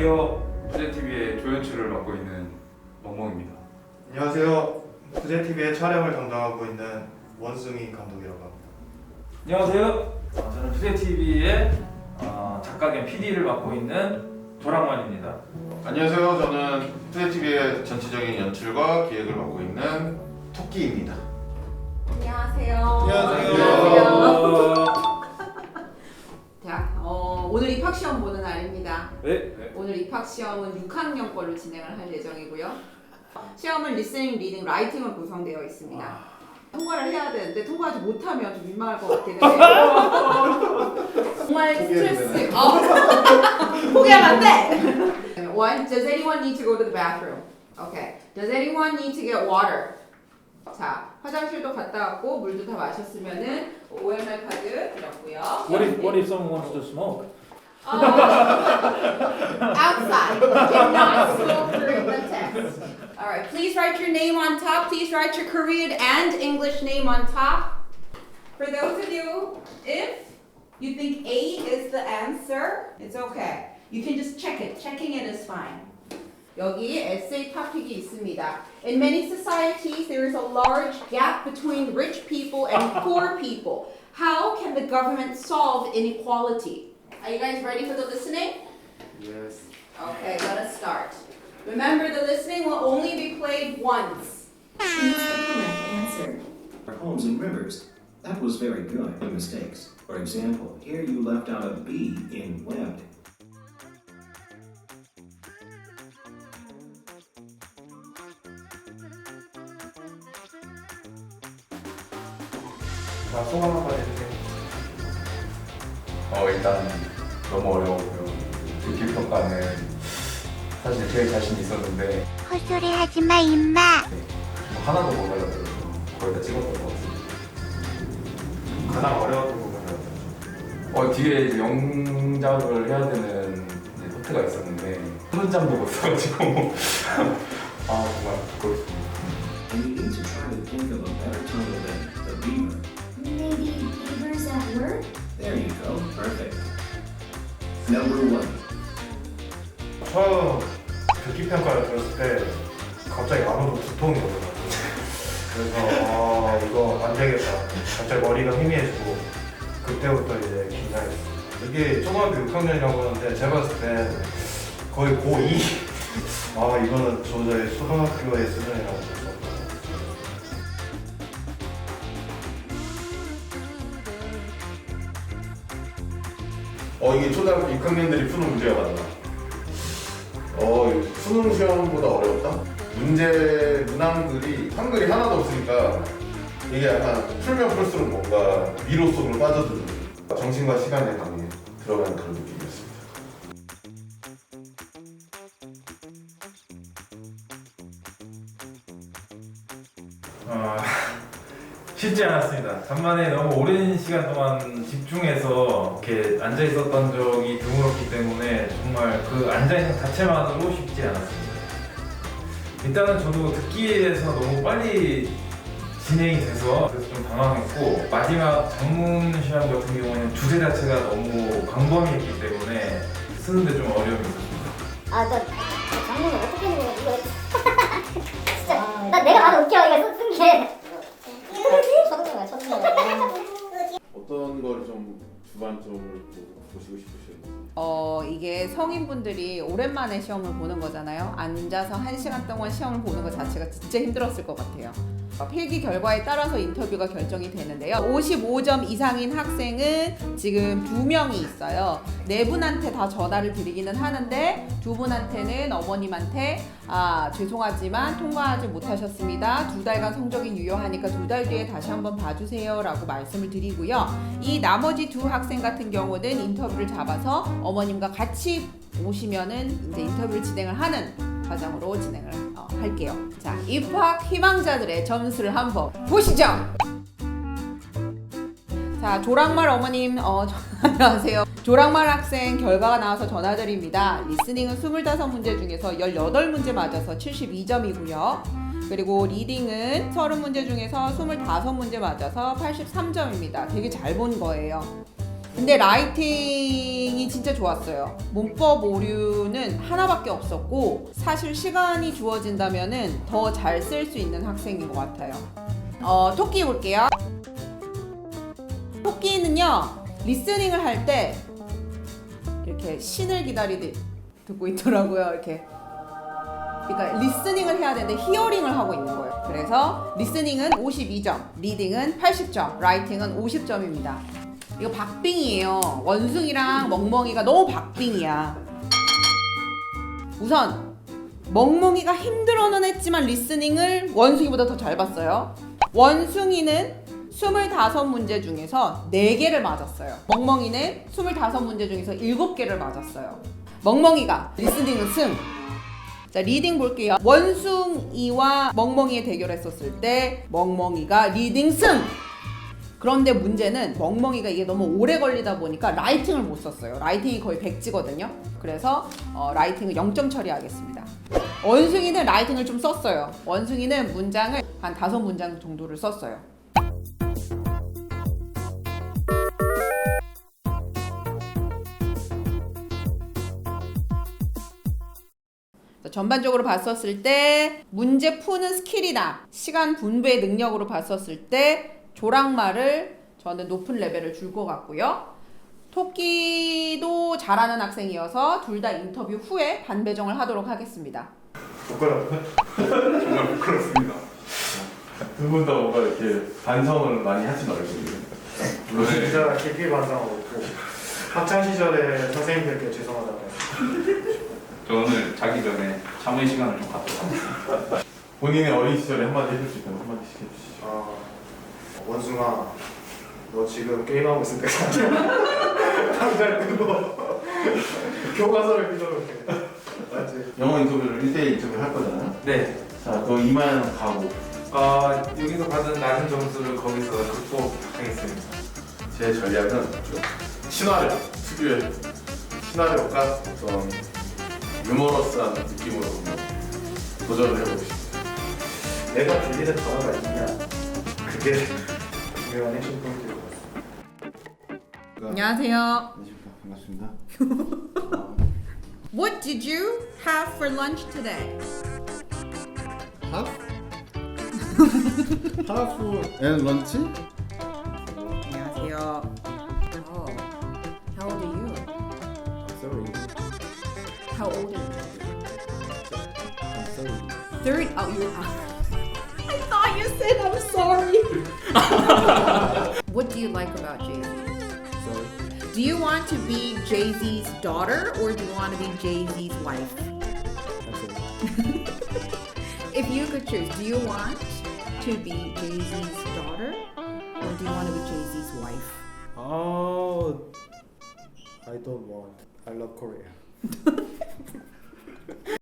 안녕하세요. 푸제TV의 조연출을 맡고 있는 멍멍입니다. 안녕하세요. 부제TV의 촬영을 담당하고 있는 원승희 감독이라고 합니다. 안녕하세요. 어, 저는 푸제TV의 어, 작가 겸 PD를 맡고 있는 조랑만입니다. 안녕하세요. 저는 푸드TV의 전체적인 연출과 기획을 맡고 있는 토끼입니다. 안녕하세요. 안녕하세요. 시험은 6학년 걸로 진행을 할 예정이고요. 시험은 리스닝, 리딩, 라이팅으로 구성되어 있습니다. 통과를 해야 되는데 통과하지 못하면 좀 민망할 것 같긴 해요. 정말 스트레스. 어. 포기하면 안 돼. One, does anyone need to go to the bathroom? Okay. Does anyone need to get water? 자, 화장실도 갔다 왔고 물도 다 마셨으면은 OMR 카드 드렸고요. What if What if someone wants to smoke? outside. You cannot smoke during the test. All right, please write your name on top. Please write your Korean and English name on top. For those of you, if you think A is the answer, it's okay. You can just check it. Checking it is fine. 여기 essay topic 있습니다. In many societies, there is a large gap between rich people and poor people. How can the government solve inequality? Are you guys ready for the listening? Yes. Okay, let us start. Remember, the listening will only be played once. Choose the correct answer. Our homes and rivers. That was very good. No mistakes. For example, here you left out a B in webbed. 자, 소감 한번 해주세요. 어 일단 너무 어려웠고요. 듣기 평가는 사실 제일 자신 있었는데 헛소리 하지 마, 임마. 뭐 하나도 못 알아들어서 거의 다 찍었던 것 같습니다. 가장 어려웠던 부분은 어 뒤에 이제 영작을 해야 되는 이제 포트가 있었는데 한 문장도 못 써가지고 아 정말 그렇습니다. And you need to try to think of a better title than The Beaver. Maybe beavers at work? There you go. Perfect. Number. 처음 듣기 평가를 들었을 때 갑자기 아무도 두통이 오더라고요. 그래서 아 이거 안 되겠다. 갑자기 머리가 희미해지고 그때부터 이제 긴장했어요. 이게 초등학교 6학년이라고 하는데 제가 봤을 때 거의 고2 아 이거는 도저히 초등학교의 수준이라고 볼수 없다. 이게 초등학교 6학년들이 푸는 문제가 맞나? 어 수능 시험보다 어렵다? 문제 문항들이 한글이 하나도 없으니까 이게 약간 풀면 풀수록 뭔가 위로 속으로 빠져드는 정신과 시간의 강에 들어가는 그런 느낌이었습니다. 어, 쉽지 않았습니다. 간만에 너무 오랜 시간 동안 집중해서 이렇게 앉아 있었던 적이 드물었기 때문에 정말 그 앉아 있는 자체만으로 쉽지 않았습니다. 일단은 저도 듣기에서 너무 빨리 진행이 돼서 그래서 좀 당황했고 마지막 장문 시험 같은 경우에는 주제 자체가 너무 광범위했기 때문에 쓰는데 좀 어려움이 있었습니다. 아, 나 장문을 어떻게 되는 거야? 이거 진짜 나 내가 봐도 웃겨 이거 쓴 게. 어떤 걸 좀 주관점을 보시고 싶으셨나요? 어, 이게 성인분들이 오랜만에 시험을 보는 거잖아요. 앉아서 한 시간 동안 시험을 보는 것 자체가 진짜 힘들었을 것 같아요. 필기 결과에 따라서 인터뷰가 결정이 되는데요. 55점 이상인 학생은 지금 두 명이 있어요. 네 분한테 다 전화를 드리기는 하는데 두 분한테는 어머님한테 아 죄송하지만 통과하지 못하셨습니다. 두 달간 성적이 유효하니까 두 달 뒤에 다시 한번 봐주세요라고 말씀을 드리고요. 이 나머지 두 학생 같은 경우는 인터뷰를 잡아서 어머님과 같이 오시면은 이제 인터뷰를 진행을 하는 과정으로 진행을 어, 할게요. 자, 입학 희망자들의 점수를 한번 보시죠. 자, 조랑말 어머님, 어, 안녕하세요. 조랑말 학생 결과가 나와서 전화드립니다. 리스닝은 25문제 중에서 18문제 맞아서 72점이고요. 그리고 리딩은 30문제 중에서 25문제 맞아서 83점입니다. 되게 잘 본 거예요. 근데 라이팅이 진짜 좋았어요. 문법 오류는 하나밖에 없었고 사실 시간이 주어진다면은 더잘 쓸 수 있는 학생인 것 같아요. 어, 토끼 볼게요. 토끼는요 리스닝을 할 때 이렇게 신을 기다리듯 듣고 있더라고요. 이렇게 그러니까 리스닝을 해야 되는데 히어링을 하고 있는 거예요. 그래서 리스닝은 52점, 리딩은 80점, 라이팅은 50점입니다. 이거 박빙이에요. 원숭이랑 멍멍이가 너무 박빙이야. 우선 멍멍이가 힘들어는 했지만 리스닝을 원숭이보다 더 잘 봤어요. 원숭이는 25문제 중에서 4개를 맞았어요. 멍멍이는 25문제 중에서 7개를 맞았어요. 멍멍이가 리스닝은 승. 자, 리딩 볼게요. 원숭이와 멍멍이의 대결했었을 때 멍멍이가 리딩 승! 그런데 문제는 멍멍이가 이게 너무 오래 걸리다 보니까 라이팅을 못 썼어요. 라이팅이 거의 100지거든요. 그래서 어, 라이팅을 0점 처리하겠습니다. 원숭이는 라이팅을 좀 썼어요. 원숭이는 문장을 한 다섯 문장 정도를 썼어요. 전반적으로 봤었을 때 문제 푸는 스킬이나 시간 분배의 능력으로 봤었을 때 조랑말을 저는 높은 레벨을 줄 것 같고요. 토끼도 잘하는 학생이어서 둘 다 인터뷰 후에 반배정을 하도록 하겠습니다. 부끄럽네. 정말 부끄럽습니다. 두 분 다 뭔가 이렇게 반성을 많이 하지 말고. 네. 진짜 깊이 반성하고 있고 학창 시절에 선생님들께 죄송하다고 저 오늘 자기 전에 잠의 시간을 좀 갖도록 하겠습니다. 본인의 어린 시절에 한마디 해줄 수 있다면 한마디씩 해주시죠. 아, 원숭아, 너 지금 게임하고 있을 아니야. 당장 끄고 교과서를 휘저을게. 맞지? 영어 인터뷰를 1대1 인터뷰를 할 거잖아요. 네. 자, 그 이만 가고 어, 여기서 받은 낮은 점수를 거기서 극복하겠습니다. 제 전략은 좀 신화를 특유의 시나리오가 어떤 유머러스한 느낌으로 한번 도전을 해보고 싶습니다. 내가 들리는 단어가 있냐? 그게 중요한 핵심 포인트일 것 같습니다. 안녕하세요. 반갑습니다. What did you have for lunch today? 하프? 하프 앤 런치? 안녕하세요. Oh, how old are you? Sorry. How old are you? I'm sorry. Third. Oh, you. I thought you said I'm sorry. what do you like about Jay Z? Sorry. Do you want to be Jay Z's daughter or do you want to be Jay Z's wife? If you could choose, do you want to be Jay Z's daughter or do you want to be Jay Z's wife? Oh, I don't want. I love Korea.